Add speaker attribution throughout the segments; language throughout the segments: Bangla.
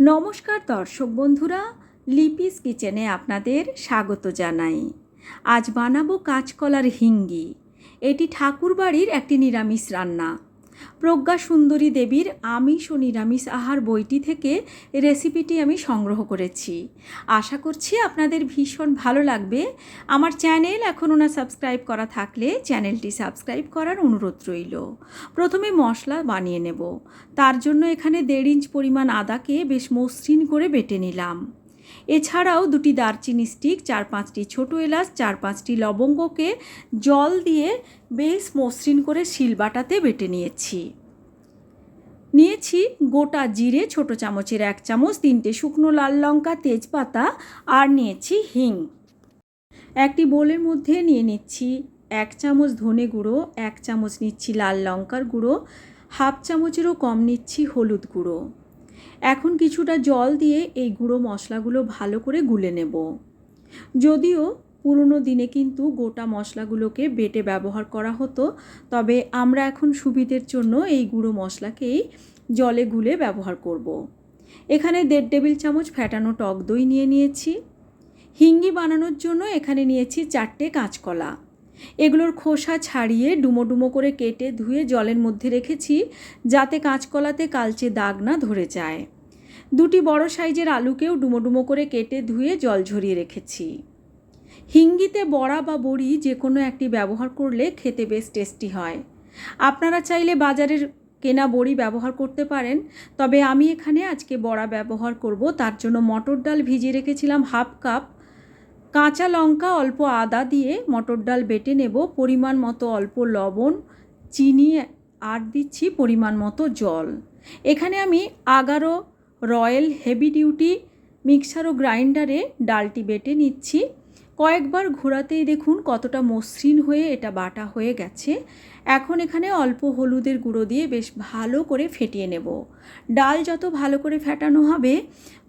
Speaker 1: নমস্কার দর্শক বন্ধুরা, লিপিস কিচেনে আপনাদের স্বাগত জানাই। আজ বানাবো কাঁচকলার হিঙ্গি। এটি ঠাকুরবাড়ির একটি নিরামিষ রান্না। প্রজ্ঞা সুন্দরী দেবীর আমিষ ও নিরামিষ আহার বইটি থেকে রেসিপিটি আমি সংগ্রহ করেছি। আশা করছি আপনাদের ভীষণ ভালো লাগবে। আমার চ্যানেল এখনও না সাবস্ক্রাইব করা থাকলে চ্যানেলটি সাবস্ক্রাইব করার অনুরোধ রইল। প্রথমে মশলা বানিয়ে নেব। তার জন্য এখানে দেড় ইঞ্চ পরিমাণ আদাকে বেশ মসৃণ করে বেটে নিলাম। এছাড়াও দুটি দারচিনি স্টিক, চার পাঁচটি ছোটো এলাচ, চার পাঁচটি লবঙ্গকে জল দিয়ে বেশ মসৃণ করে শিলবাটাতে বেটে নিয়েছি। নিয়েছি গোটা জিরে ছোট চামচের এক চামচ, তিনটে শুকনো লাল লঙ্কা, তেজপাতা আর নিয়েছি হিং। একটি বোলের মধ্যে নিয়ে নিচ্ছি এক চামচ ধনে গুঁড়ো, এক চামচ নিচ্ছি লাল লঙ্কার গুঁড়ো, হাফ চামচেরও কম নিচ্ছি হলুদ গুঁড়ো। এখন কিছুটা জল দিয়ে এই গুঁড়ো মশলাগুলো ভালো করে গুলে নেব। যদিও পুরনো দিনে কিন্তু গোটা মশলাগুলোকে বেটে ব্যবহার করা হতো, তবে আমরা এখন সুবিধের জন্য এই গুঁড়ো মশলাকেই জলে গুলে ব্যবহার করব। এখানে দেড় টেবিল চামচ ফ্যাটানো টক দই নিয়ে নিয়েছি। হিঙ্গি বানানোর জন্য এখানে নিয়েছি চারটে কাঁচকলা। এগুলোর খোসা ছাড়িয়ে ডুমো ডুমো করে কেটে ধুয়ে জলের মধ্যে রেখেছি, যাতে কাঁচকলাতে কালচে দাগ না ধরে যায়। দুটি বড় সাইজের আলুকেও ডুমো ডুমো করে কেটে ধুয়ে জল ঝরিয়ে রেখেছি। হিঙ্গিতে বড়া বা বড়ি যে কোনো একটি ব্যবহার করলে খেতে বেশ টেস্টি হয়। আপনারা চাইলে বাজারের কেনা বড়ি ব্যবহার করতে পারেন, তবে আমি এখানে আজকে বড়া ব্যবহার করব। তার জন্য মটর ডাল ভিজিয়ে রেখেছিলাম হাফ কাপ। কাঁচা লঙ্কা অল্প আদা দিয়ে মটর ডাল বেটে নেব। পরিমাণ মতো অল্প লবণ, চিনি, আর দিচ্ছি পরিমাণ মতো জল। এখানে আমি Agaro royal heavy duty mixer ও গ্রাইন্ডারে ডালটি বেটে নিচ্ছি। কয়েকবার ঘোরাতেই দেখুন কতটা মসৃণ হয়ে এটা বাটা হয়ে গেছে। এখন এখানে অল্প হলুদের গুঁড়ো দিয়ে বেশ ভালো করে ফেটিয়ে নেব। ডাল যত ভালো করে ফেটানো হবে,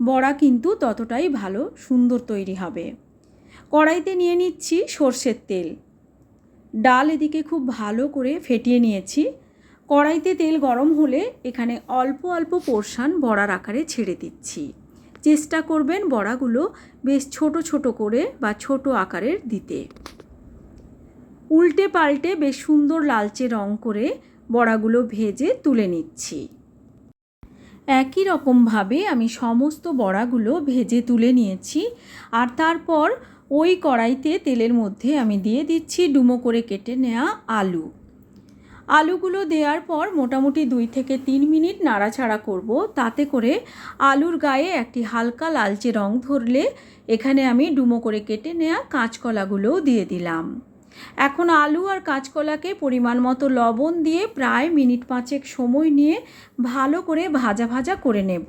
Speaker 1: বড়া কিন্তু ততটাই ভালো, সুন্দর তৈরি হবে। কড়াইতে নিয়ে নিচ্ছি সর্ষের তেল। ডাল এদিকে খুব ভালো করে ফেটিয়ে নিয়েছি। কড়াইতে তেল গরম হলে এখানে অল্প অল্প পোর্শান বড়ার আকারে ছেড়ে দিচ্ছি। চেষ্টা করবেন বড়াগুলো বেশ ছোট ছোট করে বা ছোট আকারের দিতে। উল্টে পাল্টে বেশ সুন্দর লালচে রং করে বড়াগুলো ভেজে তুলে নিচ্ছি। একই রকমভাবে আমি সমস্ত বড়াগুলো ভেজে তুলে নিয়েছি আর তারপর ওই কড়াইতে তেলের মধ্যে আমি দিয়ে দিচ্ছি ডুমো করে কেটে নেওয়া আলু। আলুগুলো দেওয়ার পর মোটামুটি দুই থেকে তিন মিনিট নাড়াচাড়া করব, তাতে করে আলুর গায়ে একটি হালকা লালচে রং ধরলে এখানে আমি ডুমো করে কেটে নেওয়া কাঁচকলাগুলোও দিয়ে দিলাম। এখন আলু আর কাঁচকলাকে পরিমাণ মতো লবণ দিয়ে প্রায় মিনিট পাঁচেক সময় নিয়ে ভালো করে ভাজা ভাজা করে নেব।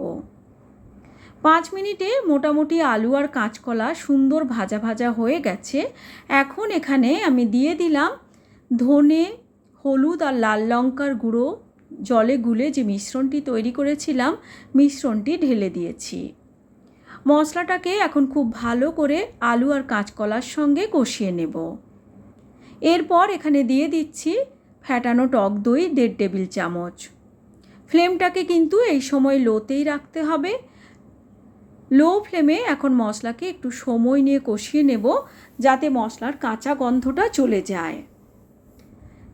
Speaker 1: পাঁচ মিনিটে মোটামুটি আলু আর কাঁচকলা সুন্দর ভাজা ভাজা হয়ে গেছে। এখন এখানে আমি দিয়ে দিলাম ধনে, হলুদ আর লাল লঙ্কার গুঁড়ো। জলে গুলে যে মিশ্রণটি তৈরি করেছিলাম, মিশ্রণটি ঢেলে দিয়েছি। মশলাটাকে এখন খুব ভালো করে আলু আর কাঁচকলার সঙ্গে কষিয়ে নেব। এরপর এখানে দিয়ে দিচ্ছি ফ্যাটানো টক দই দেড় টেবিল চামচ। ফ্লেমটাকে কিন্তু এই সময় লোতেই রাখতে হবে। লো ফ্লেমে এখন মশলাকে একটু সময় নিয়ে কষিয়ে নেব যাতে মশলার কাঁচা গন্ধটা চলে যায়।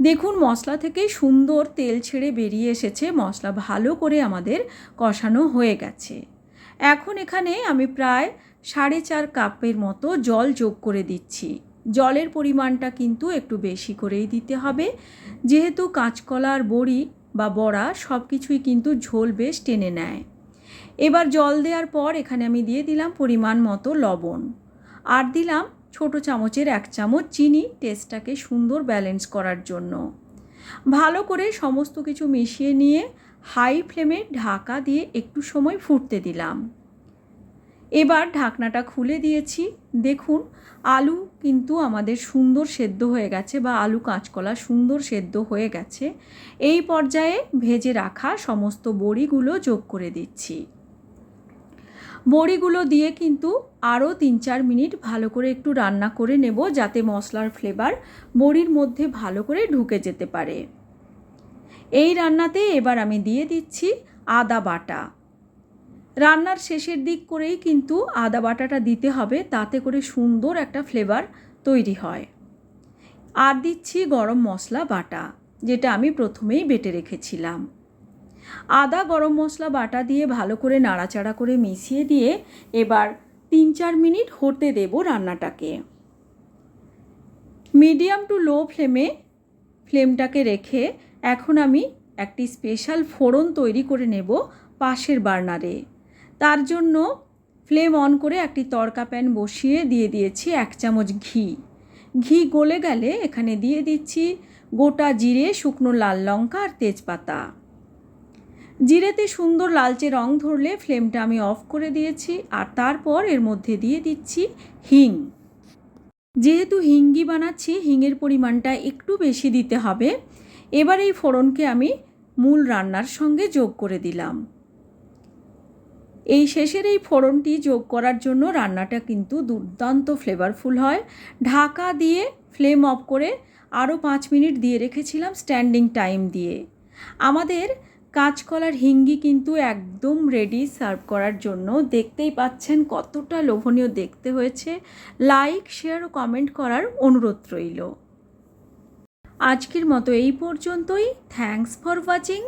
Speaker 1: দেখুন, মশলা থেকে সুন্দর তেল ছেড়ে বেরিয়ে এসেছে। মশলা ভালো করে আমাদের কষানো হয়ে গেছে। এখন এখানে আমি প্রায় সাড়ে চার কাপের মতো জল যোগ করে দিচ্ছি। জলের পরিমাণটা কিন্তু একটু বেশি করেই দিতে হবে। যেহেতু কাঁচকলার বড়ি বা বড়া সব কিছুই কিন্তু ঝোল বেশ টেনে নেয়। এবার জল দেওয়ার পর এখানে আমি দিয়ে দিলাম পরিমাণ মতো লবণ। আর দিলাম ছোট চামচের এক চামচ চিনি, টেস্টটাকে সুন্দর ব্যালেন্স করার জন্য। ভালো করে সমস্ত কিছু মিশিয়ে নিয়ে হাই ফ্লেমে ঢাকা দিয়ে একটু সময় ফুটতে দিলাম। এবার ঢাকনাটা খুলে দিয়েছি। দেখুন, আলু কিন্তু আমাদের সুন্দর সেদ্ধ হয়ে গেছে বা আলু কাঁচকলা সুন্দর সেদ্ধ হয়ে গেছে। এই পর্যায়ে ভেজে রাখা সমস্ত বড়িগুলো যোগ করে দিচ্ছি। বড়িগুলো দিয়ে কিন্তু আরও তিন চার মিনিট ভালো করে একটু রান্না করে নেব যাতে মশলার ফ্লেভার বড়ির মধ্যে ভালো করে ঢুকে যেতে পারে। এই রান্নাতে এবার আমি দিয়ে দিচ্ছি আদা বাটা। রান্নার শেষের দিক করেই কিন্তু আদা বাটাটা দিতে হবে, তাতে করে সুন্দর একটা ফ্লেভার তৈরি হয়। আর দিচ্ছি গরম মশলা বাটা, যেটা আমি প্রথমেই বেটে রেখেছিলাম। আদা গরম মশলা বাটা দিয়ে ভালো করে নাড়াচাড়া করে মিশিয়ে দিয়ে এবার তিন চার মিনিট হতে দেব রান্নাটাকে। মিডিয়াম টু লো ফ্লেমে ফ্লেমটাকে রেখে এখন আমি একটি স্পেশাল ফোড়ন তৈরি করে নেব পাশের বার্নারে। তার জন্য ফ্লেম অন করে একটি তড়কা প্যান বসিয়ে দিয়ে দিয়েছি এক চামচ ঘি। ঘি গলে গেলে এখানে দিয়ে দিচ্ছি গোটা জিরে, শুকনো লাল লঙ্কা আর তেজপাতা। জিরেতে সুন্দর লালচে রং ধরলে ফ্লেমটা আমি অফ করে দিয়েছি আর তারপর এর মধ্যে দিয়ে দিচ্ছি হিং। যেহেতু হিঙ্গি বানাচ্ছি হিঙের পরিমাণটা একটু বেশি দিতে হবে। এবার এই ফোড়নকে আমি মূল রান্নার সঙ্গে যোগ করে দিলাম। এই শেষের এই ফোড়নটি যোগ করার জন্য রান্নাটা কিন্তু দুর্দান্ত ফ্লেভারফুল হয়। ঢাকা দিয়ে ফ্লেম অফ করে আরও পাঁচ মিনিট দিয়ে রেখেছিলাম স্ট্যান্ডিং টাইম দিয়ে। আমাদের কাঁচকলার হিঙ্গি কিন্তু একদম রেডি সার্ভ করার জন্য। দেখতেই পাচ্ছেন কতটা লোভনীয় দেখতে হয়েছে। লাইক শেয়ার ও কমেন্ট করার অনুরোধ রইল। আজকের মতো এই পর্যন্তই। Thanks for watching